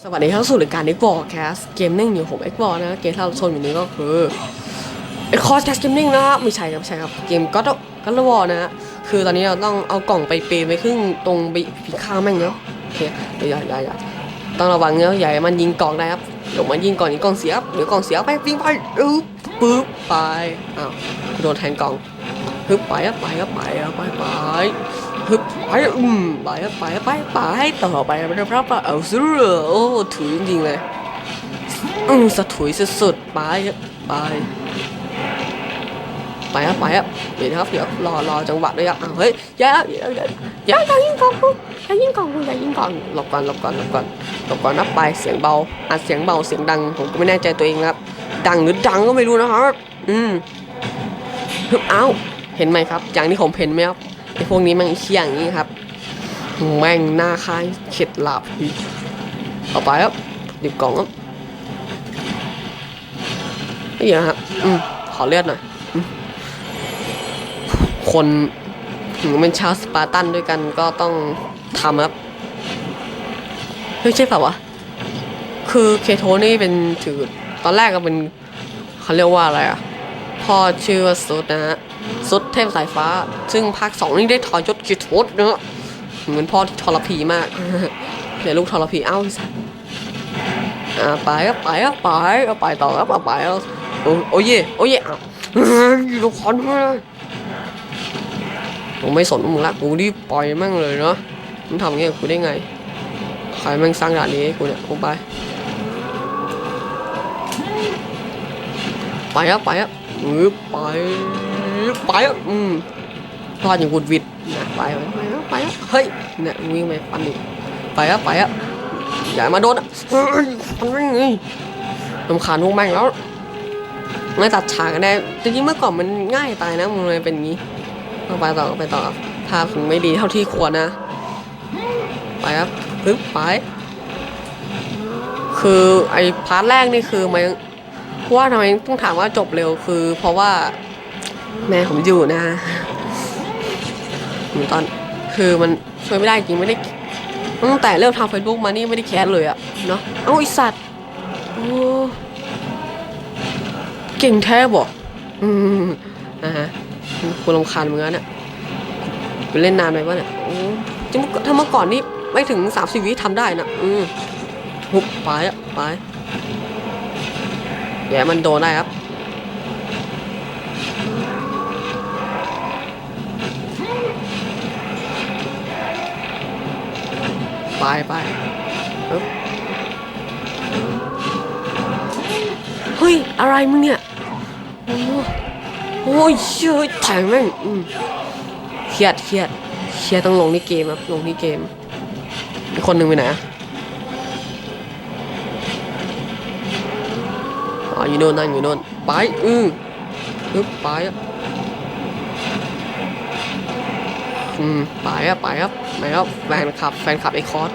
สวัสดีครับสู่รายการ X b o แคสเกมนิ่งอยู่ผม X b o นะเกมที่เราชนอยู่นี้ก็คือ X c o s แคสเกมนิ่งนะครับไม่ใช่ครับไม่ใช่ครับเกมก็ต้องก็ระวอนะฮะคือตอนนี้เราต้องเอากล่องไปเปย์ไปครึ่งตรงไปผิดข้างแม่งเนาะโอเคเดี๋ยวอย่าอย่าอย่าต้องระวังเนาะอย่าให้มันยิงกล่องได้ครับเดี๋ยวมันยิงก่อนยิงกล่องเสียบเดี๋ยวกล่องเสียไปวิ่งไปอึ๊บปึ๊บไปอ้าวโดนแทงกล่องฮึบไปครับไปครับไปครับไปไป ฮึบไปอืมไปไปไปไปต่อไปนะครับเอาซื้อโอ้ถุยจริงๆเลยอืมสะถุยสุดๆไปไปไปครับไปครับเดี๋ยวครับเดี๋ยวรอรอจังหวะด้วยครับอ้าวเฮ้ยอย่าอย่าอย่าอย่ายิงก่องกูอย่ายิงก่องกูอย่ายิงก่องหลบก่อนหลบก่อนหลบก่อนหลบก่อนนับไปเสียงเบาอะเสียงเบาเสียงดังผมก็ไม่แน่ใจตัวเองครับ ดังหรือดังก็ไม่รู้นะครับ อืมเอ้าเห็นไหมครับ อย่างที่ผมเห็นไหมครับ ไอพวกนี้มันเชี่ยอย่างนี้ครับ แม่งหน้าคายเข็ดหลาบเอาไปครับดิบกล่องครับไม่เยอะครับ อืมขอเลือดหน่อย คนถึงเป็นชาวสปาร์ตันด้วยกันก็ต้องทำครับเฮ้ยใช่เปล่าวะ คือเคโทนี่เป็นถือตอนแรกก็เป็นเขาเรียกว่าอะไรอะ พ่อชื่อว่าซุดนะฮะ ซุดเทพสายฟ้า ซึ่งภาคสองนี่ได้ถอยยศเคโทสเนอะเหมือนพ่อที่ทรพีมากเดี๋ยวลูกทรพีเอ้าไอ้สัสอ่าไปก็ไปก็ไปก็ไปต่อก็ไปก็โอ้โอ้ยโอ้ยอ้าวอยู่ละครมากูไม่สนมึงละกูรีบปล่อยแม่งเลยเนาะมึงทำอย่างเงี้ยกับกูได้ไงใครแม่งสร้างด่านนี้ให้กูเนี่ยกูไปไปอะไปอะอือไป ไปอะอืมรอดอย่างวุดวิดนะไปไปไปอะไปอะเฮ้ยเนี่ยวิ่งไปปันดิไปอะไปอะอย่ามาโดนอะเฮ้ยฟันแม่งเลยลำคาญพวกแม่งแล้วไม่ตัดฉากกันได้จริงๆเมื่อก่อนมันง่ายตายนะมึงเลยเป็นงงี้เอาไปต่อไปต่อภาพถึงไม่ดีเท่าที่ควรนะ ไปครับปึ๊บไป คือไอ้พาร์ทแรกนี่คือมันว่าทำไมต้องถามว่าจบเร็วคือ เพราะว่า แม่ผมอยู่นะเหมือนตอนคือมันช่วยไม่ได้จริงไม่ได้ตั้งแต่เริ่มทำเฟซบุ๊กมานี่ไม่ได้แคสเลยอะเนาะเอ้าไอสัตว์โอ้เก่งแท้บอกอืมนะฮะกูรำคาญมึงแล้วเนี่ยกูเล่นนานไปปะเนี่ยโอ้จะเมื่อถ้าเมื่อก่อนนี่ไม่ถึงสามสิบวิทำได้นะอืมหุบไปอะไปแย่มันโดนได้ครับ ไปไปปึ๊บเฮ้ย อะไรมึงเนี่ย โอ้โอ้ยเชื่อแทงแม่งเครียดเครียดเครียดต้องลงที่เกมครับลงที่เกมอีกคนหนึ่งไปไหนอะอ๋ออยู่โน่นนั่งอยู่โน่นไปอือปึ๊บไปอะอืมไปอะไปครับ ไปครับแฟนคลับ แฟนคลับไอคอร์ส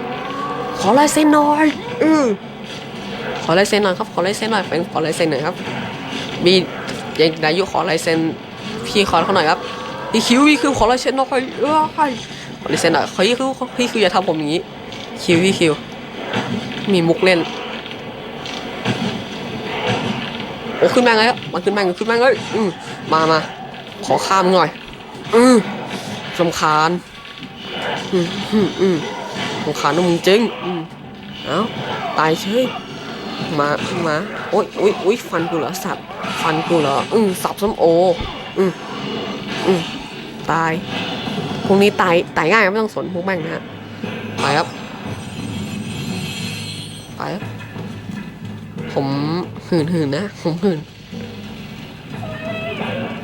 ขอลายเซ็นหน่อยอือขอลายเซ็นหน่อยครับ ขอลายเซ็นหน่อยแฟนขอลายเซ็นหน่อยครับ มียังนายยุขอลายเซ็นพี่ขอเขาหน่อยครับพี่คิวพี่คิวขอลายเซ็นหน่อยเอ้ยขอลายเซ็นหน่อยพี่คิวพี่คิวอย่าทำผมอย่างนี้ คิวพี่คิว มีมุกเล่นโอ้ขึ้นแม่งเลยครับมาขึ้นแม่งขึ้นแม่งเลยอืมมามาขอข้ามหน่อย อืมสำคาญ อืมอืมอืมสำคาญนะมึงจริงอืมเอ้าตายเฉยมามาโอ๊ยโอ๊ยโอ๊ยฟันกูเหรอสับฟันกูเหรออืมสับส้มโออืมอืมตายพวกนี้ตายตายง่ายไม่ต้องสนพวกแม่งนะฮะไปครับไปครับผมหืนหืนนะผมหืน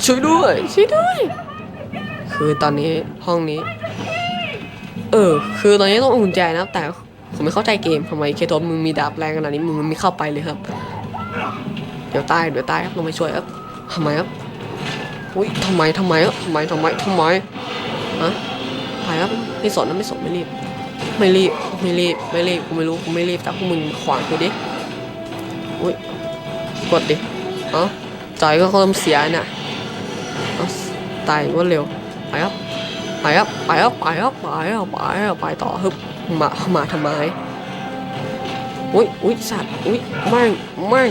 ช่วยด้วยช่วยด้วย คือตอนนี้ห้องนี้ เออ คือตอนนี้ต้องอุ่นใจนะ แต่ผมไม่เข้าใจเกมทำไมเคโทมึงมีดาบแรงขนาดนี้มึงไม่เข้าไปเลยครับ เดี๋ยวตายเดี๋ยวตายครับลงไปช่วยครับทำไมครับอุ้ยทำไมทำไมครับทำไมทำไมทำไมฮะไปครับไม่สนนะไม่สนไม่รีบ ไม่รีบไม่รีบไม่รีบกูไม่รู้กูไม่รีบแต่พวกมึงขวางกูดิอุ้ยกดดิเอ้าใจก็เริ่มเสียน่ะเอ้าตายว่าเร็วไปครับ ไปครับไปครับไปครับไปครับไปครับไปต่อฮึบมามาทำไมอุ้ยอุ้ยสัตว์อุ้ยไม่ไม่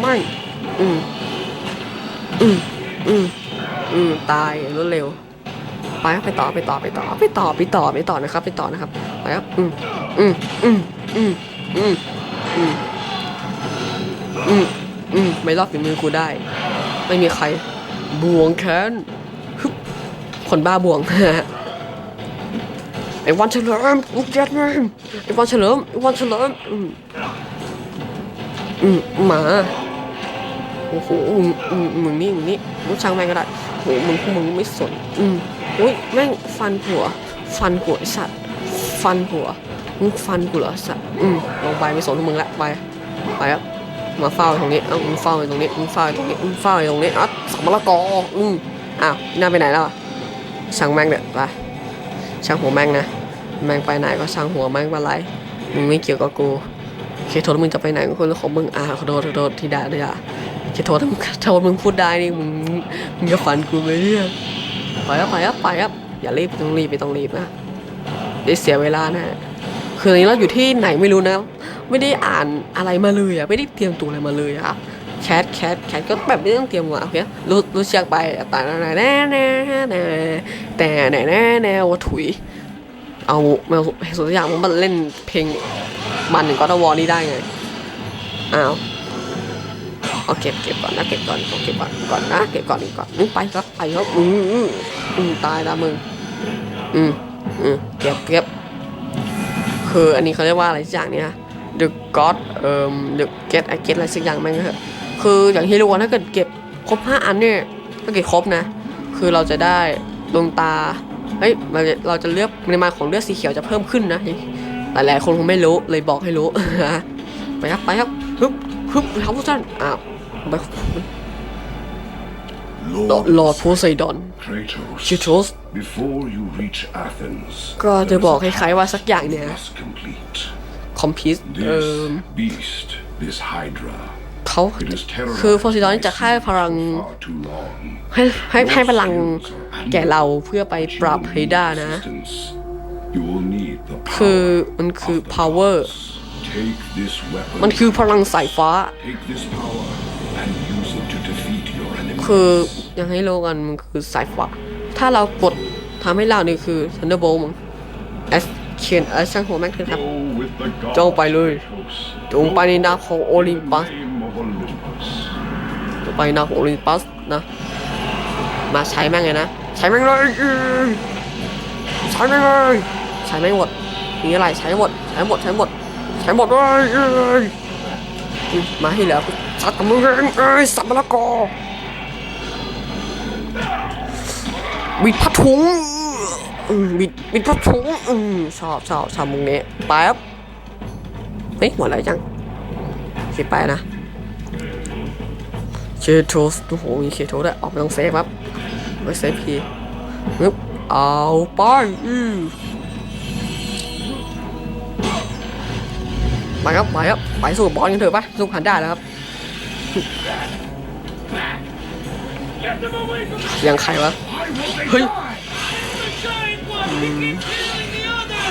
ไม่อืมอืมอืมอืมตายรวดเร็ว ไปครับไปต่อไปต่อไปต่อไปต่อไปต่อไปต่อนะครับ ไปต่อนะครับไปครับอืมอืมอืมอืมอืมอืมอืมอืมไม่รอดฝีมือกูได้ ไม่มีใครบวงแค้น คนบ้าบวงไอ้วันเฉลิมลูกเจ็ดแม่งไอ้วันเฉลิมไอ้วันเฉลิมอืมอืมหมาโอ้โหมึงมึงมึงนี่มึงนี่มึงช่างแม่งก็ได้โอ้มึงมึงไม่สนอืมอุ้ยแม่งฟันหัว ฟันหัวไอสัตว์ ฟันหัวมึงฟันกูเหรอสัตว์อืมลงไปไม่สนมึงละไปไปครับมาเฝ้าตรงนี้เอ้ามึงเฝ้าตรงนี้มึงเฝ้าตรงนี้มึงเฝ้าตรงนี้อะสัมมะละกออืมอ้าวน่าไปไหนแล้วอะ ช่างแม่งเด็ดไปช่างหัวแม่งนะ แม่งไปไหนก็ช่างหัวแม่งมาไรมึงไม่เกี่ยวกับกูเคโทษมึงจะไปไหนก็คืองของมึงอ่าขอโทษขอโทษที่ด่าด้วยอะเคโทษถ้ามึงโทษมึงพูดได้นี่มึงมึงจะฟันกูไหมเนี่ยไปครับไปครับไปครับอย่ารีบไม่ต้องรีบไม่ต้องรีบนะเดี๋ยวเสียเวลานะคือตอนนี้เราอยู่ที่ไหนไม่รู้นะ ไม่ได้อ่านอะไรมาเลยอะไม่ได้เตรียมตัวอะไรมาเลยอะ แคทแคทแคทก็แบบไม่ต้องเตรียมมาโอเครู้รู้เชียกไปแต่แน่แน่แน่แน่แต่แน่แน่แน่ว่าถุย เอาแมวสุดอย่างมันเล่นเพลงมันถึงก็ตวอนี่ได้ไง อ้าวเอาเก็บเก็บก่อนนะเก็บก่อนเอเก็บก่อนก่อนนะเก็บก่อนอีกก่อนมึงไปครับไปครับอืมอืมอืมตายล้วมึงอืมอืมเก็บเก็บคืออันนี้เขาเรียกว่าอะไรสักอย่างเนี่ย The God เอ่อ The Get I Get อะไรสักอย่างแม่งก็เถอะ คืออย่างที่รู้ว่าถ้าเกิดเก็บครบห้าอันเนี่ยถ้าเก็บครบนะ คือเราจะได้ดวงตาเฮ้ยเราจะเราจะเลือกปริมาณของเลือดสีเขียวจะเพิ่มขึ้นนะหลายๆคนคงไม่รู้เลยบอกให้รู้ไปครับไปครับฮึบฮึบครับทุกท่านอ้าวไป Lord, ลอร์ดโพไซดอน Kratos, ชิโตส before you reach Athens, ก็จะ there บอก is ค a ล้ายๆว่าสักอย่างเนี่ย must complete. คอมพิวเอ่อ เขาคือโพไซิดอนจะให้พลังให้ให้ให้พลังแก่เราเพื่อไปปราบไฮด้านะ คือมันคือ power มันคือพลังสายฟ้า คือยังให้โลกันมันคือสายฟ้า ถ้าเรากดทำให้เรานี่คือ Thunderbolt มั้งเอสเขียนเอสช่างหัวแม็กเถอครับ จงไปเลย จงไปในนาของโอลิมปัส Name of Olympus. จง ไปนนามของโอลิมปัสนะ มาใช้แม่งเลยนะ ใช้แม่งเลย ใช้แม่งเลย ใช้แม่งหมดมีอะไรใช้หมด ใช้หมด ใช้หมด ใช้หมดเลยมาให้เหลือกูสัตว์กับมึงเอ้ยสัตว์มะละกอวิดผ้าถุงอืมวิดวิดผ้าถุงชอบชอบชอบมึงเนี้ยไปครับเฮ้ยหมดแล้วจังสิไปนะ เคโทสโอ้โหมีเคโทสด้วยออกไปต้องเซฟครับไปเซฟพีนึบเอาไปอือไปครับไปครับไปสู้บอลกันเถอะไปสู้ขันได้แล้วครับยังใครวะเฮ้ย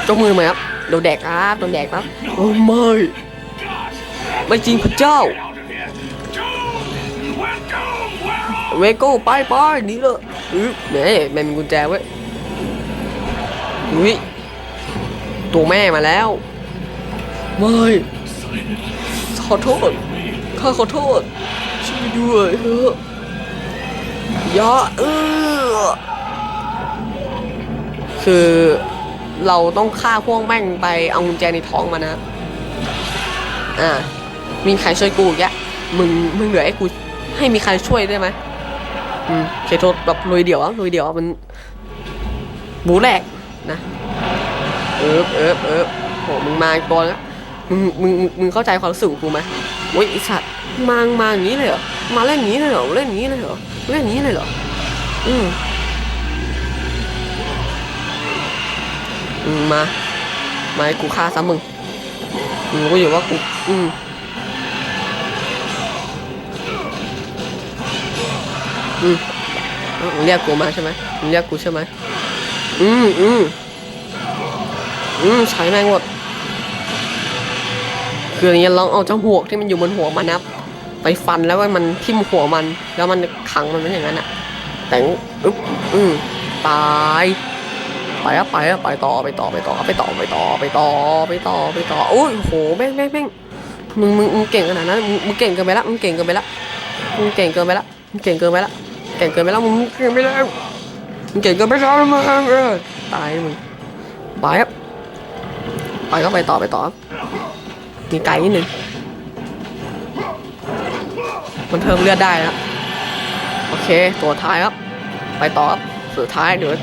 จกมือไหมครับโดนแดกครับโดนแดกครับโอ้ไม่ไม่จริงพระเจ้า เวโก้ไปไปนี่เลยอื้อแม่แม่มีกุญแจไว้ยอุ้ยตัวแม่มาแล้วไม่ขอโทษข้าขอโทษช่วยด้วยเถอะย่าเออคือเราต้องฆ่าพวกแม่งไปเอากุญแจในท้องมานะ อ่ามีใครช่วยกูอีกยะมึงมึงเหลือไอ้กูให้มีใครช่วยได้ไหม เคโทษแบบลุยเดี่ยวอะลุยเดี่ยวมันบูแรกนะ เอิบเอิบเอิบโหมึงมาอีกตัวแล้วมึงมึงมึงเข้าใจความรู้สึกกูไหมโอ้ยไอสัตว์มามาอย่างนี้เลยเหรอมาเล่นอย่างนี้เลยเหรอเล่นอย่างนี้เลยเหรอเล่นอย่างนี้เลยเหรออืมอืมมามาให้กูฆ่าซ้ำมึงมึงรู้อยู่ว่ากูอืม อืมเรียกกูมาใช่ไหมมึงเรียกกูใช่ไหมอืมอืมอืมใช้แม่งหมดคืออย่างเงี้ยลองเอาเจ้าหวกที่มันอยู่บนหัวมันนับไปฟันแล้วว่ามันทิ่มหัวมัน แล้วมันขังมันไว้อย่างนั้นอะแต่งอึ๊บอืมตายไปอะไปอะไปต่อไปต่อไปต่อไปต่อไปต่อไปต่อไปต่อไปต่อโอ้ยโหแม่งแม่งแม่งมึงมึงมึงเก่งขนาดนั้นมึงมึงเก่งเกินไปละมึงเก่งเกินไปละมึงเก่งเกินไปละมึงเก่งเกินไปละ ก่งเกินไปแล้วมึงเก่งไปแล้วมึงเก่งเกินไปแล้วมึงตายมึงไปครับไปก็ไปต่อไปต่อมีไกลนิดนึงมันเพิ่มเลือดได้แล้วโอเคตัวท้ายครับ ไปต่อครับสุดท้ายเดี๋ยว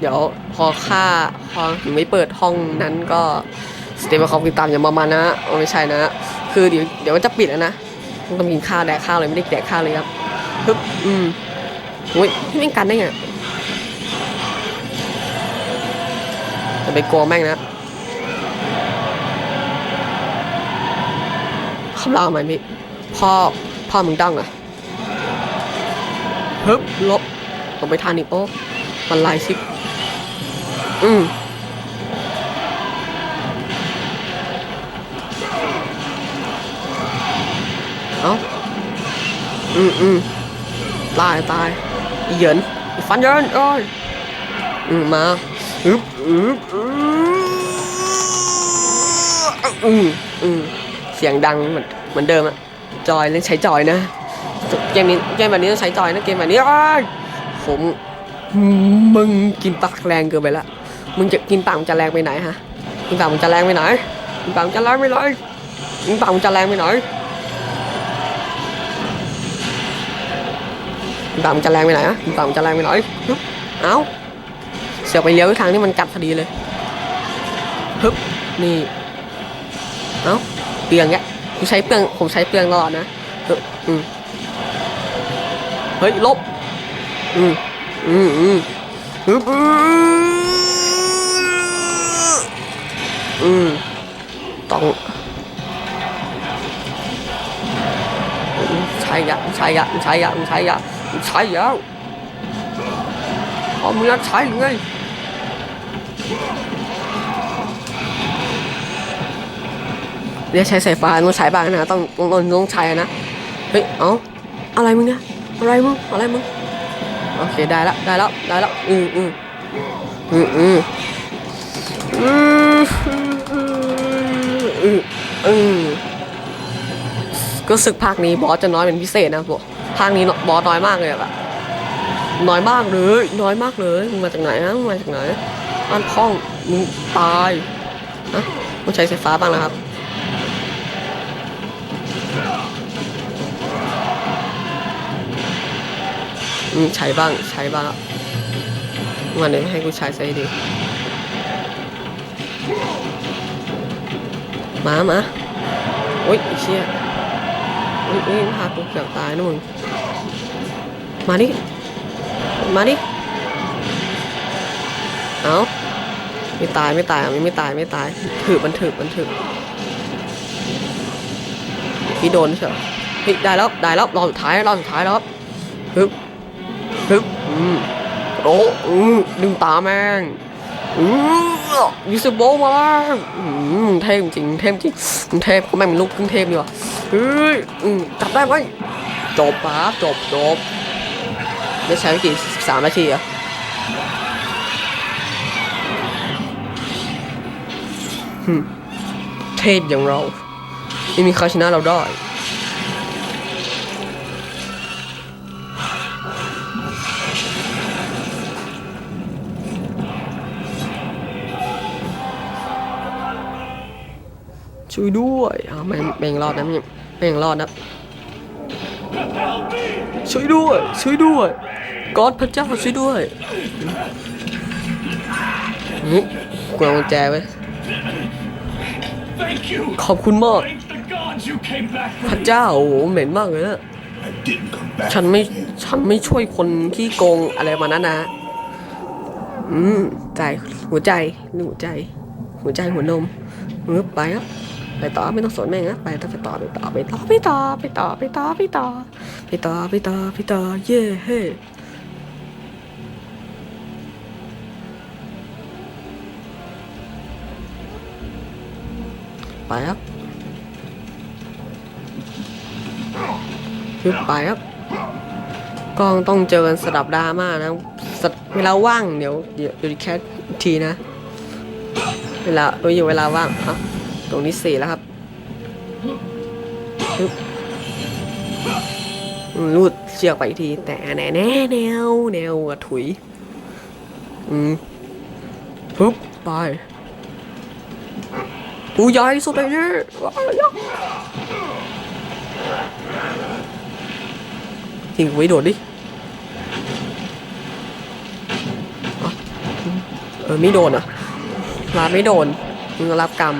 เดี๋ยวพอค่าพอถึงไม่เปิดห้องนั้นก็สเตปคอฟติดตามอย่ามามานะไม่ใช่นะ คือเดี๋ยวเดี๋ยวมันจะปิดแล้วนะต้องกินข้าวแดกข้าวเลยไม่ได้แดกข้าวเลยครับฮึบอืม อุ้ยพี่แม่งกันได้ไงจะไปกลัวแม่งนะคำรามไหมพี่พ่อพ่อมึงดังเหรอฮึบลบลงไปทานอีกโอ้มันลายชิปอืมเอาอืมอืมตายตาย อีเหยินฟันเยินโอ้ยมาฮึบฮึบอืมอืมเสียงดังเหมือนเหมือนเดิมอะจอยเล่นใช้จอยนะเกมนี้เกมแบบนี้ต้องใช้จอยนะเกมแบบนี้โอ้ยผมมึงกินปากแรงเกินไปละมึงจะกินปากมันจะแรงไปไหนฮะกินปากมันจะแรงไปไหนกินปากมันจะแรงไปไหนกินปากมันจะแรงไปไหน กินปามจะแรงไปไหนฮะกินปามจะแรงไปไหนฮึบเอ้าเสียไปเลี้ยวทางที่มันกัดพอดีเลยฮึบนี่เอ้าเปลืองแกผมใช้เปลืองผมใช้เปลืองตลอดนะฮึบอืมเฮ้ยลบอืมอืมอืมฮึบอืมต้องใช้ยะใช้ยะใช้ยะใช้ยะ ใช้ยะเอามึงใช้หรือไงเรียกใช้สายฟ้าต้องใช้บ้างนะต้องต้องต้องต้องใช้นะเฮ้ยเอ้าอะไรมึงเนี่ยอะไรมึงอะไรมึงโอเคได้ละได้แล้วได้แล้วอืมอืมอืมอืมอืมอืมอืมก็สึกภาคนี้บอสจะน้อยเป็นพิเศษนะพวก ภาคนี้บอสน้อยมากเลยอะน้อยมากเลย น้อยมากเลยมึงมาจากไหนนะมึงมาจากไหนบ้านพ่องมึงตายนะต้องใช้ไฟฟ้าบ้างนะครับอืมใช้บ้างใช้บ้างวันนี้ให้กูใช้ใช้ดีมามาโอ๊ยเชี่ยโอ๊ยโอ๊ยพากูเกือบตายนะ มาดิ มาดิ เอาไม่ตายไม่ตายไม่ไม่ตายไม่ตายถือมันถือมันถือพี่โดนเฉยเฮ้ยได้แล้วได้แล้วรอบสุดท้ายรอบสุดท้ายแล้วครับฮึบฮึบอืมโอ้อืมดึงตาแม่งอือยูสโบมาแล้วอืมเทพจริงเทพจริงเทพก็แม่งเป็นลูกครึ่งเทพดีว่ะเฮ้ยอืมจับได้ไหมจบปะจบจบ ได้ใช้ไปกี่สามนาทีอะหึเทพอย่างเราไม่มีใครชนะเราได้ช่วยด้วยอ้าวแม่งแม่งรอดนะแม่งแม่งรอดนะช่วยด้วย ช่วยด้วย กอดพระเจ้าช่วยด้วยนี่กวางกุญแจไว้ย Thank you. ขอบคุณมาก Thank the gods you came back พระ from. เจ้าโอ้โหเหม็นมากเลยนะ I didn't come back. ฉันไม่ ฉันไม่ช่วยคนที่โกงอะไรมานั้นนะอืมใจหัวใจนี่หัวใจ หัวใจหัวนมเออไปครับไปต่อไม่ต้องสนแม่งนะไปต่อไปต่อไปต่อไปต่อไปต่อไปต่อไปต่อไปต่อไปต่อไปต่อไปต่อเย่เฮ้ ไปครับขึ้ไปครับกล้องต้องเจอกันสดับดาม่านะสเวลาว่างเดี๋ยวเดี๋ยวแค่ทีนะ เวลาเอออยู่เวลาว่างครับตรงนี้สี่แล้วครับรูดเชือกไปที แต่แน่แน่แนวแนวถุย อืมปุ๊บไป ปูใหญ่สุดเลยเนี่ทิ้งไว้โดดดิเออไม่โดนอะรับไม่โดนมึงก็รับกรรม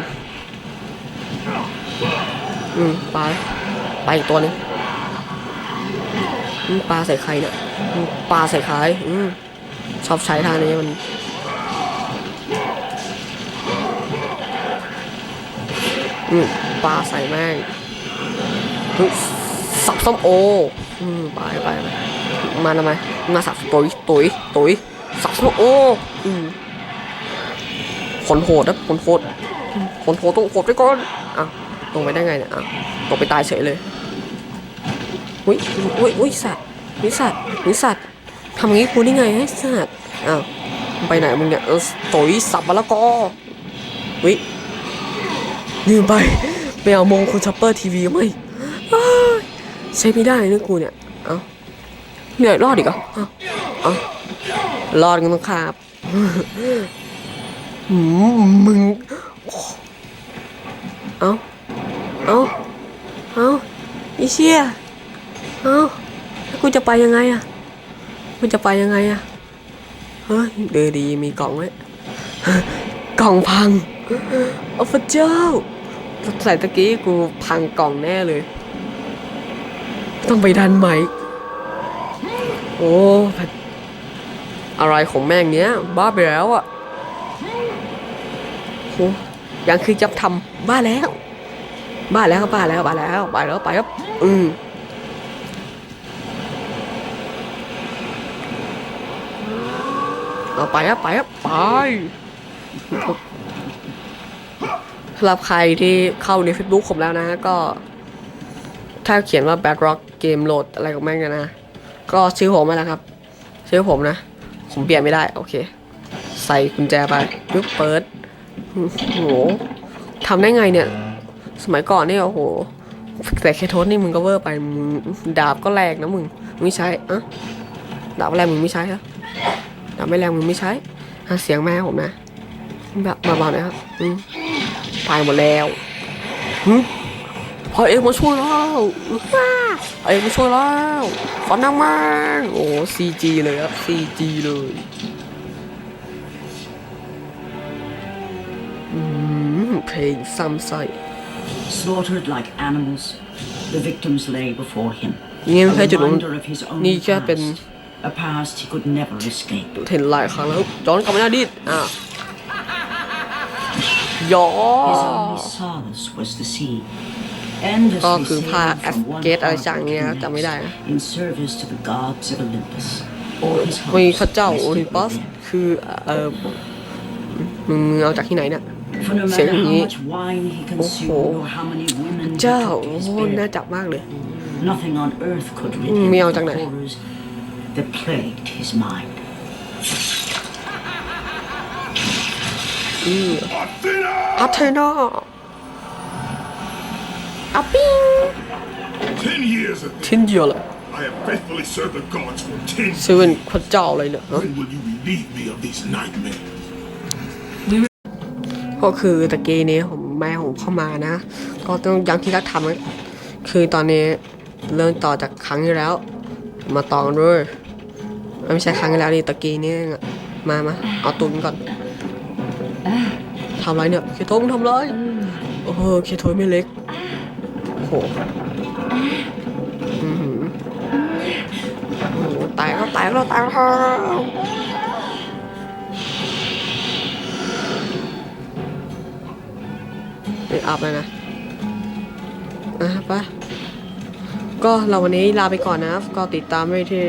อืมไปไปอีกตัวนึงปลาใส่ใครเนี่ยอืมปลาใส่ใครอืมชอบใช้ท่านี้มัน อืมปลาใส่แม่งสับส้มโอ อืมไปไปไปมาทำไมมาสับตุยตุยตุยสับส้มโอ อืมขนโหดนะขนโหดขนโหดต้องโหดไปก่อนอะลงไปได้ไงเนี่ยอะตกไปตายเฉยเลยอุ้ยอุ้ยอุ้ยสัตว์อุ้ยสัตว์อุ้ยสัตว์ทำอย่างงี้กูได้ไงให้สัตว์อ้าวไปไหนมึงเนี่ยเออตุยสับมะละกออุ้ย ลืมไปไปเอามงคุณชัปเปอร์ทีวีไหมอ้ายใช้ไม่ได้นะกูเนี่ย เอ้าเหนื่อยรอดอีกเหรอเอ้าเอ้ารอดกันต้องขาบหืมมึง เอ้า เอ้า เอ้าไอเชี่ยเอ้าแล้วกูจะไปยังไงอะกูจะไปยังไงอะเฮ้ยเดอดีมีกล่องไว้กล่องพังโอ้พระเจ้า ใส่ตะกี้กูพังกล่องแน่เลย ต้องไปดันไหมค์โอ้ อะไรของแม่งเนี้ย บ้าไปแล้วอะ่ะโหยังคือจะทำบ้าแล้ว บ้าแล้วบ้าแล้วบ้าแล้วไปแล้วไปครับอืมเอาไปครับไปครับไปสำหรับใครที่เข้าใน Facebook ผมแล้วนะก็ ถ้าเขียนว่า Bedrock Game Load อะไรของแม่งเนี่ยนะ ก็ชื่อผมมาแล้วครับ ชื่อผมนะ ผมเปลี่ยนไม่ได้ โอเค ใส่กุญแจไปปึ๊บเปิดโอ้โหทำได้ไงเนี่ย สมัยก่อนนี่โอ้โห แต่แคโทษนี่มึงก็เวอร์ไปมึงดาบก็แรงนะมึงมึงไม่ใช้อะดาบแรงมึงไม่ใช้เหรอดาบไม่แรงมึงไม่ใช้อะเสียงแม่ผมนะแบบเบาๆนะครับอืม ตายหมดแล้วหึพอเอกมาช่วยแล้วว้าเอกมาช่วยแล้วฟันนังมากโอ้ซีจีเลยครับซีจีเลยอืมเพลงซ้ำใส่ Slaughtered like animals, the victims lay before him. นี่ไม่ใช่ A จุดลง reminder of his own นี่แค่เป็น past, a past he could never escape. เห็นหลายครั้งแล้วย้อนกลับมาหน้าดิดอะ ย้อ His only solace was the sea. Endlessly ก็คือผ้า sailing แอส from one เกตอะไร harbor จาก to เนี้ย the จำไม่ได้นะ next in service to the gods of Olympus. All his มี hopes พระเจ้าโอ rested ลิมปัส within. คือเออมึงมึงเอาจากที่ไหนเนี่ย For no เสียง matter อย่าง how นี้ much wine he โอ้โห consumed or how many women he เจ้า took โอ้ to his โห bed, น่าจับมากเลย nothing on earth could rid อืม him ไม่ of เอา the จากไหน horrors that plagued his mind. อืม Athena! อัเทนาอาปิ้ง Ten years ago, ทิ้นเดียวเลย I have faithfully served the gods for ten ซื้อเป็นพระเจ้าเลยเนี่ยฮะ When will you relieve me of these nightmares? ก็คือตะกี้นี้ผมแม่ผมเข้ามานะ ก็ต้องยังที่รักทำนะคือตอนนี้เริ่มต่อจากครั้งที่แล้ว มาต่อกันด้วยไม่ใช่ครั้งที่แล้วนี่ตะกี้นี้เองอะมามาเอาตุนก่อน ทำไรเนี่ยเคโทมึงทำไรโอ้โหเคโทไม่เล็กโอ้โหอือหือโอ้โหแตกแล้วแตกแล้วแตกแล้วไปอัพเลยนะอะไปก็เราวันนี้ลาไปก่อนนะ ก็ติดตามไว้ที่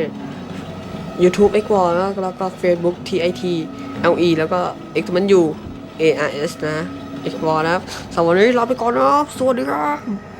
YouTube x w a l นะแล้วก็ Facebook TIT LE แล้วก็ X มันอยู่ ARS นะ x w a l นะครับสำหรับวันนี้ลาไปก่อนนะครับสวัสดีครับ